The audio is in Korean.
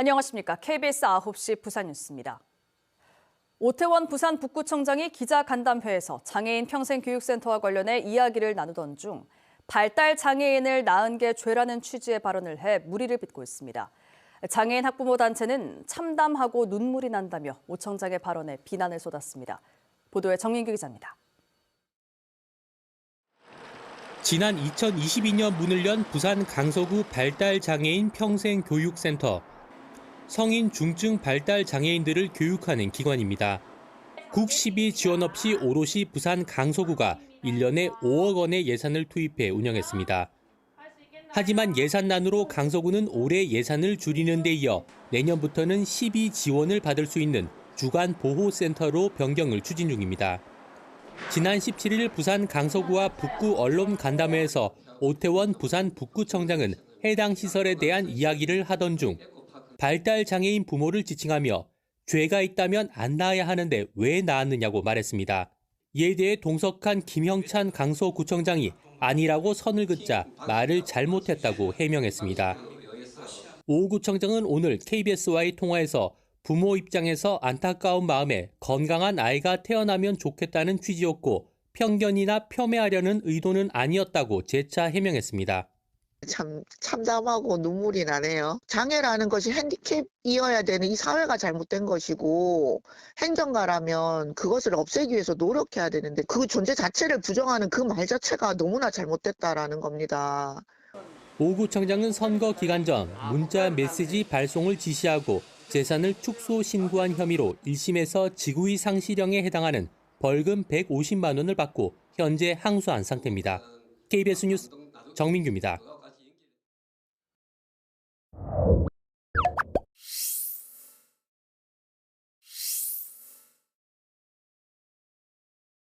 안녕하십니까. KBS 9시 부산 뉴스입니다. 오태원 부산 북구청장이 기자 간담회에서 장애인 평생교육센터와 관련해 이야기를 나누던 중 발달 장애인을 낳은 게 죄라는 취지의 발언을 해 물의를 빚고 있습니다. 장애인 학부모 단체는 참담하고 눈물이 난다며 오 청장의 발언에 비난을 쏟았습니다. 보도에 정민규 기자입니다. 지난 2022년 문을 연 부산 강서구 발달 장애인 평생교육센터. 성인 중증 발달 장애인들을 교육하는 기관입니다. 국시비 지원 없이 오롯이 부산 강서구가 1년에 5억 원의 예산을 투입해 운영했습니다. 하지만 예산난으로 강서구는 올해 예산을 줄이는 데 이어 내년부터는 시비 지원을 받을 수 있는 주간 보호센터로 변경을 추진 중입니다. 지난 17일 부산 강서구와 북구 언론 간담회에서 오태원 부산 북구청장은 해당 시설에 대한 이야기를 하던 중 발달 장애인 부모를 지칭하며 죄가 있다면 안 낳아야 하는데 왜 낳았느냐고 말했습니다. 이에 대해 동석한 김형찬 강서구청장이 아니라고 선을 긋자 말을 잘못했다고 해명했습니다. 오 구청장은 오늘 KBS와의 통화에서 부모 입장에서 안타까운 마음에 건강한 아이가 태어나면 좋겠다는 취지였고 편견이나 폄훼하려는 의도는 아니었다고 재차 해명했습니다. 참 참담하고 눈물이 나네요. 장애라는 것이 핸디캡이어야 되는 이 사회가 잘못된 것이고 행정가라면 그것을 없애기 위해서 노력해야 되는데 그 존재 자체를 부정하는 그 말 자체가 너무나 잘못됐다라는 겁니다. 오 구청장은 선거 기간 전 문자 메시지 발송을 지시하고 재산을 축소 신고한 혐의로 1심에서 직무의 상실형에 해당하는 벌금 150만 원을 받고 현재 항소한 상태입니다. KBS 뉴스 정민규입니다.